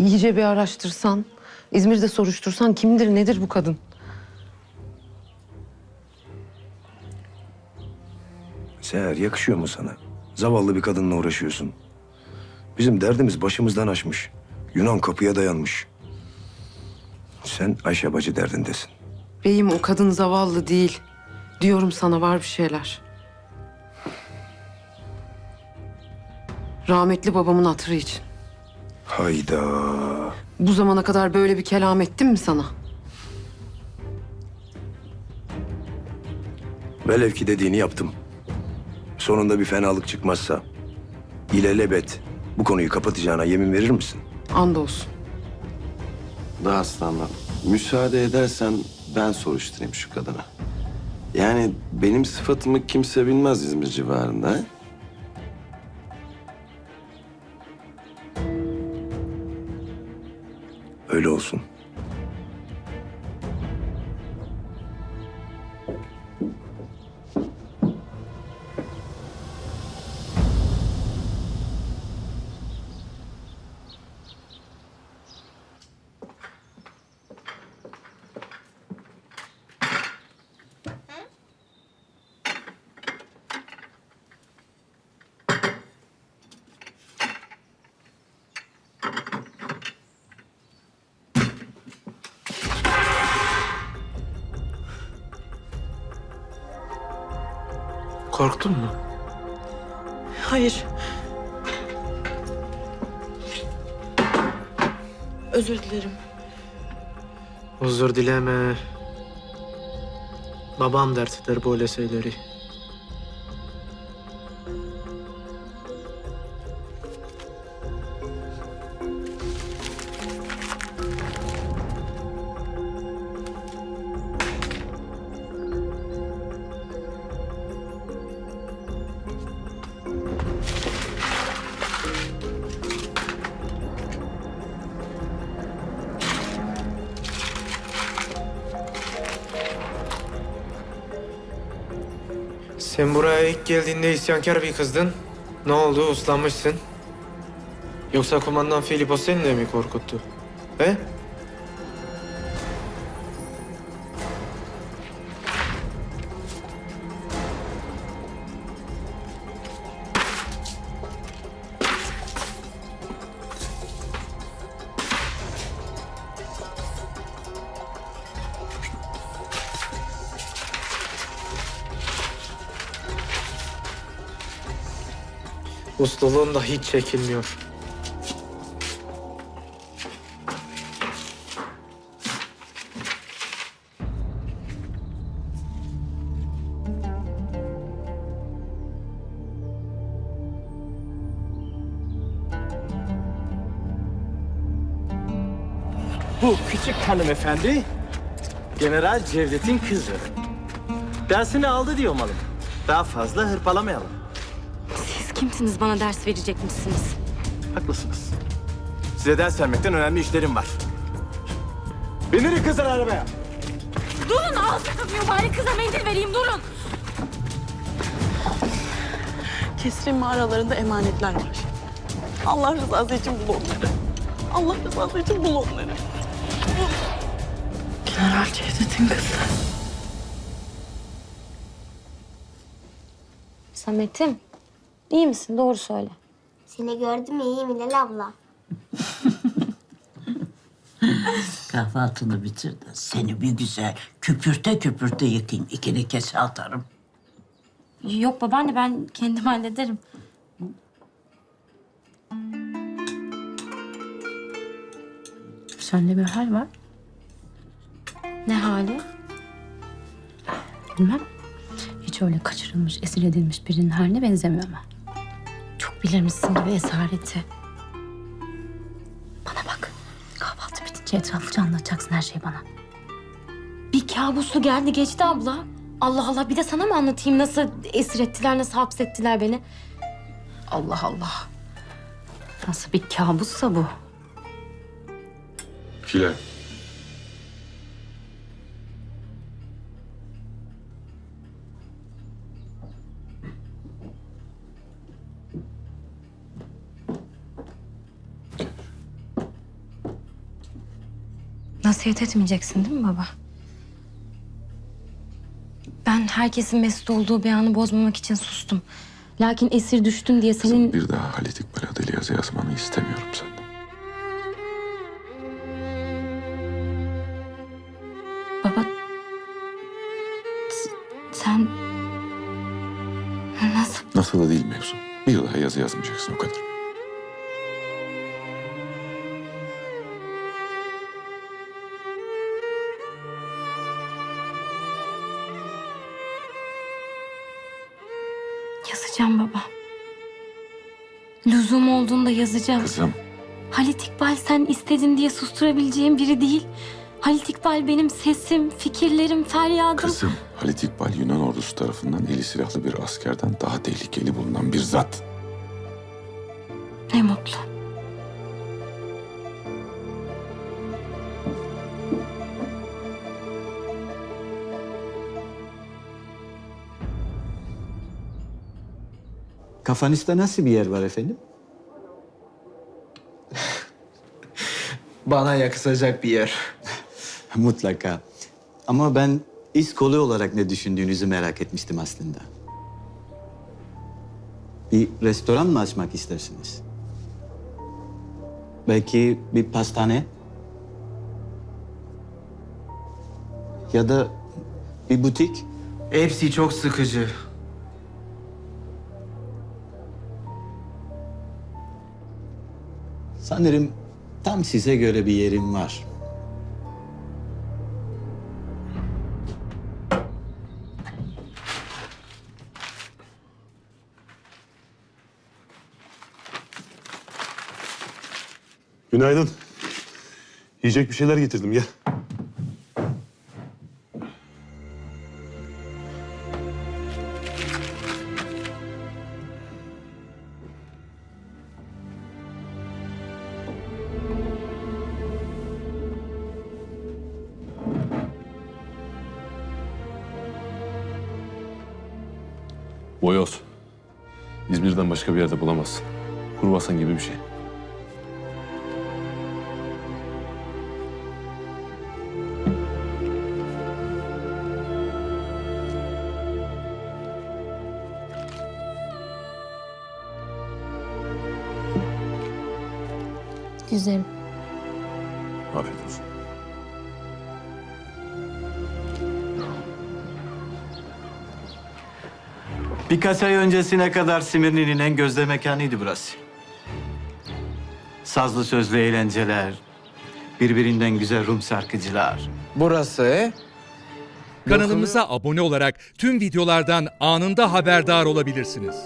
İyice bir araştırsan, İzmir'de soruştursan kimdir nedir bu kadın? Seher yakışıyor mu sana? Zavallı bir kadınla uğraşıyorsun. Bizim derdimiz başımızdan aşmış. Yunan kapıya dayanmış. Sen Ayşe bacı derdindesin. Beyim o kadın zavallı değil. Diyorum sana var bir şeyler. Rahmetli babamın hatırı için. Hayda. Bu zamana kadar böyle bir kelam ettim mi sana? Velev ki dediğini yaptım. Sonunda bir fenalık çıkmazsa ilelebet bu konuyu kapatacağına yemin verir misin? Andolsun. Da aslanım. Müsaade edersen ben soruşturayım şu kadına. Yani benim sıfatımı kimse bilmez İzmir civarında. he? Öyle olsun. Korktun mu? Hayır. Özür dilerim. Özür dileme. Babam dert eder böyle şeyleri. Sen buraya ilk geldiğinde isyankar bir kızdın. Ne oldu? Uslanmışsın. Yoksa kumandan Filippo seni de mi korkuttu? He? Ustalığın da hiç çekilmiyor. Bu küçük hanımefendi General Cevdet'in kızı. Dersini aldı diyor malım. Daha fazla hırpalamayalım. Kimsiniz bana ders verecekmişsiniz? Haklısınız. Size ders vermekten önemli işlerim var. Binirin kızlar arabaya. Durun ağzınız mübarek kıza mendil vereyim durun. Kesrin mağaralarında emanetler var. Allah rızası için bul onları. Allah rızası için bul onları. General Cevdet'in kızı. Samet'im iyi misin doğru söyle. Seni gördüm iyiyim Hilal abla. Kahvaltını bitir de seni bir güzel küpürte küpürte yıkayayım. İkini kese atarım. Yok babaanne ben kendim hallederim. Sende bir hal var. Ne hali? Bilmem. Hiç öyle kaçırılmış, esir edilmiş birinin haline benzemiyor ama. Bilirmişsin gibi esareti. Bana bak. Kahvaltı bitince etraflıca anlatacaksın her şeyi bana. Bir kabuslu geldi geçti abla. Allah Allah bir de sana mı anlatayım nasıl esir ettiler nasıl hapsettiler beni? Allah Allah. Nasıl bir kabussa bu? Hilal. Nasihat etmeyeceksin değil mi baba? Ben herkesin mesut olduğu bir anı bozmamak için sustum. Lakin esir düştün diye senin... Bir daha Halit İkbal adıyla yazı yazmanı istemiyorum senden. Baba... Sen... Nasıl... Nasıl da değil mevzu. Bir daha yazı yazmayacaksın o kadar. Lüzum olduğunda yazacağım. Kızım Halit İkbal sen istedin diye susturabileceğim biri değil. Halit İkbal benim sesim, fikirlerim, feryadım. Kızım, Halit İkbal Yunan ordusu tarafından eli silahlı bir askerden daha tehlikeli bulunan bir zat. Ne mutlu. Kafanızda nasıl bir yer var efendim? Bana yakışacak bir yer. Mutlaka. Ama ben iş kolu olarak ne düşündüğünüzü merak etmiştim aslında. Bir restoran mı açmak istersiniz? Belki bir pastane? Ya da bir butik? Hepsi çok sıkıcı. Sanırım tam size göre bir yerim var. Günaydın. Yiyecek bir şeyler getirdim gel. Boyoz. İzmir'den başka bir yerde bulamazsın. Kruvasan gibi bir şey. Güzel. Afiyet olsun. Birkaç ay öncesine kadar Simirni'nin en gözde mekanıydı burası. Sazlı sözlü eğlenceler, birbirinden güzel Rum şarkıcılar. Burası? Kanalımıza abone olarak tüm videolardan anında haberdar olabilirsiniz.